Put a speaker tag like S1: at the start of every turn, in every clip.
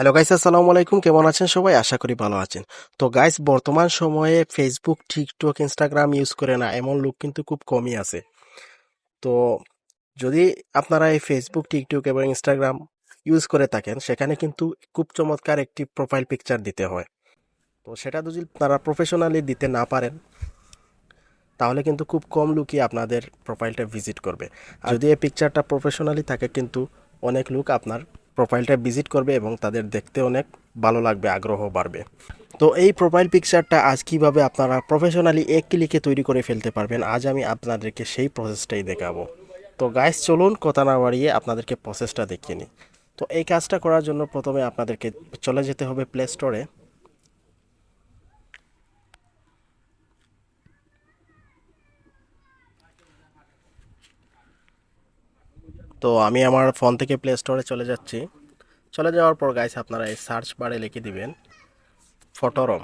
S1: Hello guys আসসালামু আলাইকুম। কেমন আছেন সবাই? আশা করি ভালো আছেন। তো গাইস বর্তমান সময়ে ফেসবুক টিকটক ইনস্টাগ্রাম ইউজ করে না, এমন লোক কিন্তু খুব কমই আছে। তো, যদি আপনারা এই ফেসবুক টিকটক এবং ইনস্টাগ্রাম ইউজ করে থাকেন, সেখানে কিন্তু খুব চমৎকার একটি প্রোফাইল পিকচার দিতে হয়। তো, সেটা যদি আপনারা প্রফেশনালি দিতে না পারেন, তাহলে কিন্তু খুব কম লোকই আপনাদের প্রোফাইলটা ভিজিট করবে। আর যদি এই পিকচারটা প্রফেশনালি থাকে, কিন্তু অনেক লোক আপনার প্রোফাইলটা ভিজিট করবে এবং তাদের দেখতে অনেক ভালো লাগবে, আগ্রহ বাড়বে। তো এই প্রোফাইল পিকচারটা আজ কীভাবে আপনারা প্রফেশনালি এক ক্লিকে তৈরি করে ফেলতে পারবেন, আজ আমি আপনাদেরকে সেই প্রসেসটাই দেখাবো। তো গাইস চলুন কথা না বাড়িয়ে আপনাদেরকে প্রসেসটা দেখিয়ে নিই। তো এই কাজটা করার জন্য প্রথমে আপনাদেরকে চলে যেতে হবে প্লে স্টোরে তো আমি আমার ফোন থেকে প্লে স্টোরে চলে যাচ্ছি। চলে যাওয়ার পর গাইস আপনারা এই সার্চ বারে লিখে দিবেন ফটোরম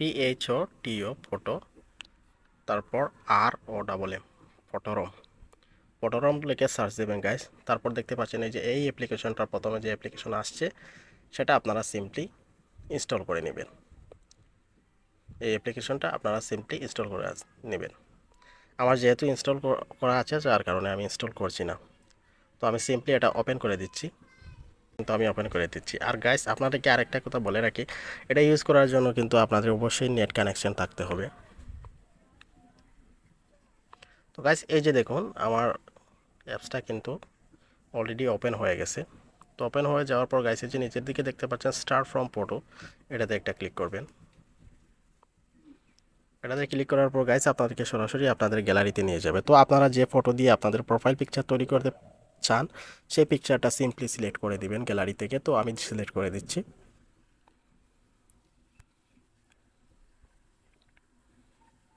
S1: পিএইচ ও টিও ফটো তারপর আর ও ডাবল এম ফটোরম ফটোরম লিখে সার্চ দেবেন গাইস তারপর দেখতে পাচ্ছেন এই যে এই অ্যাপ্লিকেশনটার প্রথমে যে অ্যাপ্লিকেশন আসছে, সেটা আপনারা সিম্পলি ইনস্টল করে নেবেন। এই অ্যাপ্লিকেশনটা আপনারা সিম্পলি ইনস্টল করে নেবেন। আমার যেহেতু ইনস্টল করা আছে, যার কারণে আমি ইনস্টল করছি না। তো আমি সিম্পলি এটা ওপেন করে দিচ্ছি। কিন্তু আমি ওপেন করে দিচ্ছি। আর গাইস আপনাদেরকে আরেকটা কথা বলে রাখি। এটা ইউজ করার জন্য কিন্তু আপনাদের অবশ্যই নেট কানেকশন থাকতে হবে। তো গাইস এই যে দেখুন, আমার অ্যাপসটা কিন্তু অলরেডি ওপেন হয়ে গেছে। তো ওপেন হয়ে যাওয়ার পর গাইসের যে নিচের দিকে দেখতে পাচ্ছেন স্টার ফ্রম ফটো এটাতে একটা ক্লিক করবেন। এটাতে ক্লিক করার পর গাইস আপনাদেরকে সরাসরি আপনাদের গ্যালারিতে নিয়ে যাবে। তো আপনারা যে ফটো দিয়ে আপনাদের প্রোফাইল পিকচার তৈরি করতে চান, সেই পিকচারটা সিম্পলি সিলেক্ট করে দিবেন গ্যালারি থেকে। তো আমি সিলেক্ট করে দিচ্ছি।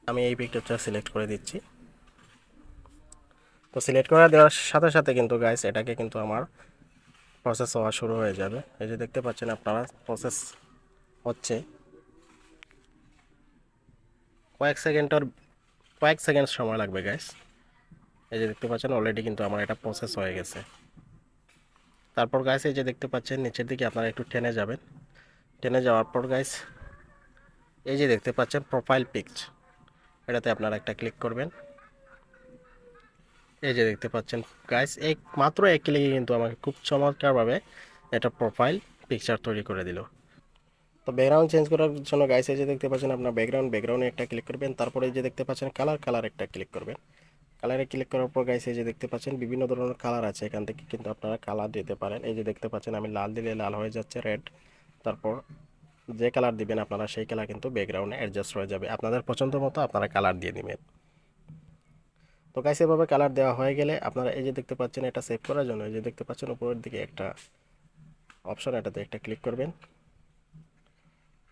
S1: আমি এই পিকচারটা সিলেক্ট করে দিচ্ছি। তো সিলেক্ট করে দেওয়ার সাথে সাথে কিন্তু গাইস এটাকে কিন্তু আমার প্রসেস হওয়া শুরু হয়ে যাবে। এই যে দেখতে পাচ্ছেন আপনারা প্রসেস হচ্ছে। কয়েক সেকেন্ডের কয়েক সেকেন্ড সময় লাগবে গাইস এই যে দেখতে পাচ্ছেন অলরেডি কিন্তু আমার এটা প্রসেস হয়ে গেছে। তারপর গাইস এই যে দেখতে পাচ্ছেন, নিচের দিকে আপনারা একটু টেনে যাবেন। টেনে যাওয়ার পর গাইস এই যে দেখতে পাচ্ছেন প্রোফাইল পিকচ এটাতে আপনারা একটা ক্লিক করবেন। এই যে দেখতে পাচ্ছেন গাইস এক মাত্র এক ক্লিকে কিন্তু আমাকে খুব চমৎকারভাবে এটা প্রোফাইল পিকচার তৈরি করে দিল। তো ব্যাকগ্রাউন্ড চেঞ্জ করার জন্য গাইসে যে দেখতে পাচ্ছেন আপনার ব্যাকগ্রাউন্ড ব্যাকগ্রাউন্ডে একটা ক্লিক করবেন, তারপরে যে দেখতে পাচ্ছেন কালার কালার একটা ক্লিক করবেন। কালারে ক্লিক করার পর গাইস যে দেখতে পাচ্ছেন বিভিন্ন ধরনের কালার আছে, এখান থেকে কিন্তু আপনারা কালার দিতে পারেন। এই যে দেখতে পাচ্ছেন আমি লাল দিলে লাল হয়ে যাচ্ছে রেড তারপর যে কালার দিবেন আপনারা সেই কালার কিন্তু ব্যাকগ্রাউন্ডে অ্যাডজাস্ট হয়ে যাবে। আপনাদের পছন্দ মতো আপনারা কালার দিয়ে দিবেন তো গাইস এভাবে কালার দেওয়া হয়ে গেলে আপনারা এই যে দেখতে পাচ্ছেন এটা সেভ করার জন্য এই যে দেখতে পাচ্ছেন উপরের দিকে একটা অপশন এটাতে একটা ক্লিক করবেন।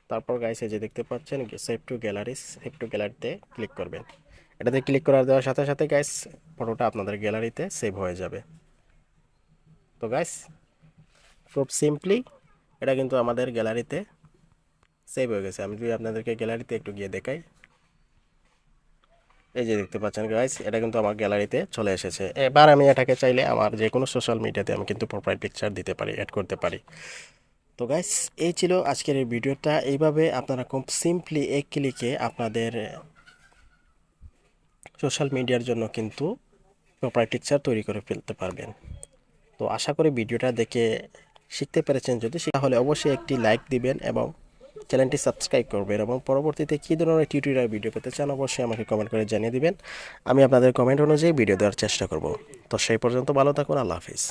S1: তারপর গাইস যে দেখতে পাচ্ছেন save to gallery save to গ্যালারিতে ক্লিক করবেন। এটাতে ক্লিক করার দেওয়ার সাথে সাথে গাইস ফটোটা আপনাদের গ্যালারিতে সেভ হয়ে যাবে। তো গাইস খুব সিম্পলি এটা কিন্তু আমাদের গ্যালারিতে সেভ হয়ে গেছে। আমি যদি আপনাদেরকে গ্যালারিতে একটু গিয়ে দেখাই। এই যে দেখতে পাচ্ছেন গাইস এটা কিন্তু আমার গ্যালারিতে চলে এসেছে। এবার আমি এটাকে চাইলে আমার যে কোনো সোশ্যাল মিডিয়াতে আমি কিন্তু প্রোফাইল পিকচার দিতে পারি অ্যাড করতে পারি। তো গাইস এই ছিল আজকের এই ভিডিওটা। এইভাবে আপনারা খুব সিম্পলি এক ক্লিকে আপনাদের সোশ্যাল মিডিয়ার জন্য কিন্তু পিকচার তৈরি করে ফেলতে পারবেন। তো আশা করি ভিডিওটা দেখে শিখতে পেরেছেন যদি, তাহলে অবশ্যই একটি লাইক দিবেন এবং চ্যানেলটি সাবস্ক্রাইব করবেন এবং পরবর্তীতে কী ধরনের টিউটোরিয়াল ভিডিও পেতে চান, অবশ্যই আমাকে কমেন্ট করে জানিয়ে দিবেন। আমি আপনাদের কমেন্ট অনুযায়ী ভিডিও দেওয়ার চেষ্টা করব। তো সেই পর্যন্ত ভালো থাকুন, আল্লাহ হাফিজ।